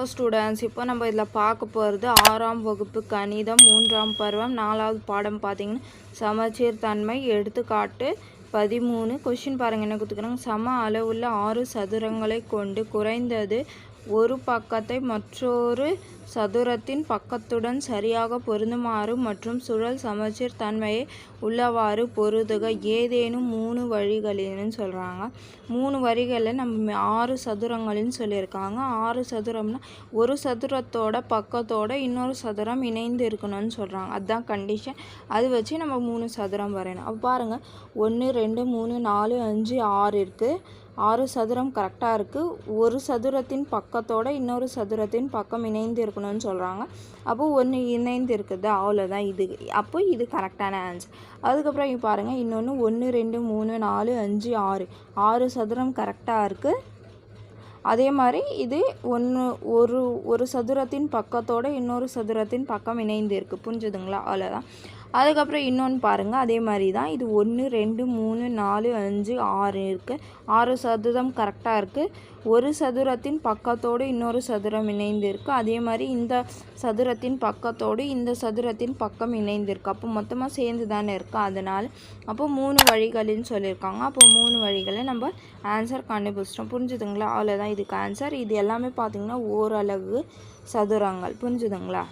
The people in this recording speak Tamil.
ஹலோ ஸ்டூடெண்ட்ஸ் இப்போ நம்ம இதில் பார்க்க போகிறது ஆறாம் வகுப்பு கணிதம் மூன்றாம் பருவம் நாலாவது பாடம் பார்த்தீங்கன்னா சமச்சீர் தன்மை எடுத்துக்காட்டு பதிமூணு. கொஷின் பாருங்கள் என்ன கொடுத்துக்கிறாங்க சம அளவுள்ள ஆறு சதுரங்களை கொண்டு குறைந்தது ஒரு பக்கத்தை மற்றொரு சதுரத்தின் பக்கத்துடன் சரியாக பொருந்துமாறு மற்றும் சுழல் சமச்சீர் தன்மையை உள்ளவாறு பொருதுக. ஏதேனும் மூணு வழிகளின்னு சொல்கிறாங்க மூணு வரிகளில் நம்ம ஆறு சதுரங்கள்னு சொல்லியிருக்காங்க. ஆறு சதுரம்னா ஒரு சதுரத்தோட பக்கத்தோட இன்னொரு சதுரம் இணைந்து இருக்கணும்னு சொல்கிறாங்க அதுதான் கண்டிஷன் அது வச்சு நம்ம மூணு சதுரம் வரையணும். அப்போ பாருங்கள் ஒன்று ரெண்டு மூணு நாலு அஞ்சு ஆறு இருக்குது ஆறு சதுரம் கரெக்டாக இருக்குது ஒரு சதுரத்தின் பக்கத்தோட இன்னொரு சதுரத்தின் பக்கம் இணைந்து இருக்கணும்னு சொல்கிறாங்க அப்போது ஒன்று இணைந்து இருக்குது? அவ்வளோதான் இது அப்போ இது கரெக்டான ஆன்சர் அதுக்கப்புறம் இங்கே பாருங்கள் இன்னொன்று ஒன்று ரெண்டு மூணு நாலு அஞ்சு ஆறு. ஆறு சதுரம் கரெக்டாக இருக்குது அதே மாதிரி இது ஒன்று ஒரு ஒரு சதுரத்தின் பக்கத்தோட இன்னொரு சதுரத்தின் பக்கம் இணைந்து இருக்குது புரிஞ்சுதுங்களா? அவ்வளோதான் அதுக்கப்புறம் இன்னொன்று பாருங்கள் அதே மாதிரி தான் இது ஒன்று ரெண்டு மூணு நாலு அஞ்சு ஆறு இருக்குது ஆறு சதுரம் கரெக்டாக இருக்குது ஒரு சதுரத்தின் பக்கத்தோடு இன்னொரு சதுரம் இணைந்து இருக்குது அதே மாதிரி இந்த சதுரத்தின் பக்கத்தோடு இந்த சதுரத்தின் பக்கம் இணைந்திருக்கு. அப்போ மொத்தமாக சேர்ந்து தானே இருக்குது அதனால். அப்போ மூணு வழிகள்னு சொல்லியிருக்காங்க. அப்போ மூணு வழிகளை நம்ம ஆன்சர் கண்டுபிடிச்சிட்டோம். புரிஞ்சுதுங்களா? அவ்வளோதான் இதுக்கு ஆன்சர் இது எல்லாமே பார்த்திங்கன்னா ஓரளவு சதுரங்கள். புரிஞ்சுதுங்களா?